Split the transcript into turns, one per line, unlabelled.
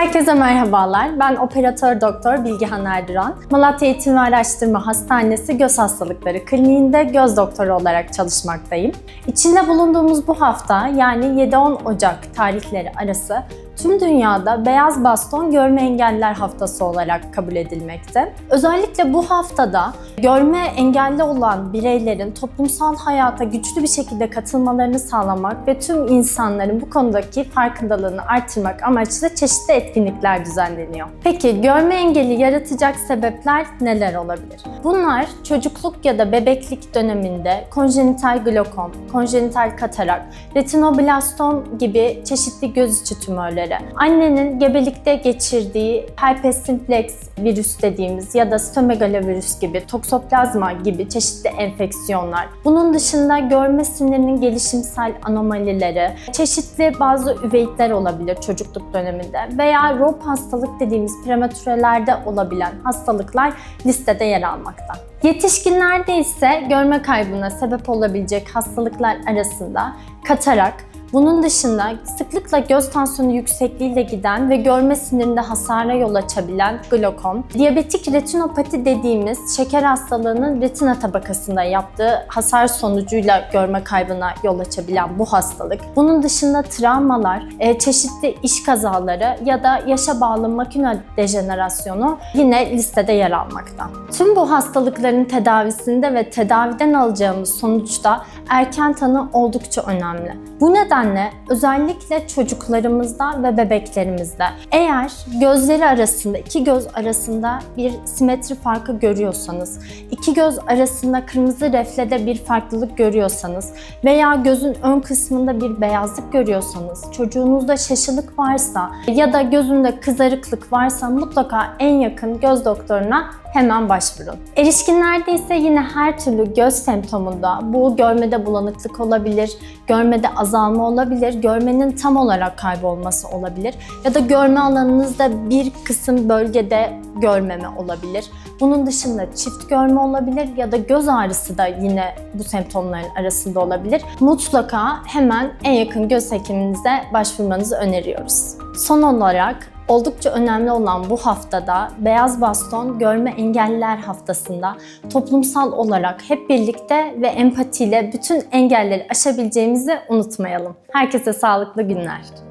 Herkese merhabalar. Ben operatör doktor Bilgehan Erduran. Malatya Eğitim ve Araştırma Hastanesi Göz Hastalıkları Kliniğinde göz doktoru olarak çalışmaktayım. İçinde bulunduğumuz bu hafta yani 7-10 Ocak tarihleri arası tüm dünyada Beyaz Baston Görme Engelliler Haftası olarak kabul edilmekte. Özellikle bu haftada görme engelli olan bireylerin toplumsal hayata güçlü bir şekilde katılmalarını sağlamak ve tüm insanların bu konudaki farkındalığını artırmak amaçlı çeşitli etkinlikler düzenleniyor. Peki görme engeli yaratacak sebepler neler olabilir? Bunlar çocukluk ya da bebeklik döneminde konjenital glokom, konjenital katarak, retinoblastom gibi çeşitli göz içi tümörleri, annenin gebelikte geçirdiği herpes simplex virüs dediğimiz ya da stomegalovirüs gibi, toksoplazma gibi çeşitli enfeksiyonlar. Bunun dışında görme sinirinin gelişimsel anomalileri, çeşitli bazı üveyitler olabilir çocukluk döneminde veya ROP hastalık dediğimiz prematürelerde olabilen hastalıklar listede yer almakta. Yetişkinlerde ise görme kaybına sebep olabilecek hastalıklar arasında katarak, bunun dışında sıklıkla göz tansiyonu yüksekliğiyle giden ve görme sinirinde hasara yol açabilen glokom, diyabetik retinopati dediğimiz şeker hastalığının retina tabakasında yaptığı hasar sonucuyla görme kaybına yol açabilen bu hastalık. Bunun dışında travmalar, e, çeşitli iş kazaları ya da yaşa bağlı makine dejenerasyonu yine listede yer almakta. Tüm bu hastalıkların tedavisinde ve tedaviden alacağımız sonuçta erken tanı oldukça önemli. Bu nedenle özellikle çocuklarımızda ve bebeklerimizde. Eğer gözleri arasında, iki göz arasında bir simetri farkı görüyorsanız, iki göz arasında kırmızı reflede bir farklılık görüyorsanız veya gözün ön kısmında bir beyazlık görüyorsanız, çocuğunuzda şaşılık varsa ya da gözünde kızarıklık varsa mutlaka en yakın göz doktoruna hemen başvurun. Erişkinlerde ise yine her türlü göz semptomunda bu görmede bulanıklık olabilir, görmede azalma olabilir, görmenin tam olarak kaybolması olabilir ya da görme alanınızda bir kısım bölgede görmeme olabilir. Bunun dışında çift görme olabilir ya da göz ağrısı da yine bu semptomların arasında olabilir. Mutlaka hemen en yakın göz hekiminize başvurmanızı öneriyoruz. Son olarak Oldukça önemli olan bu haftada Beyaz Baston Görme Engelliler Haftası'nda toplumsal olarak hep birlikte ve empatiyle bütün engelleri aşabileceğimizi unutmayalım. Herkese sağlıklı günler.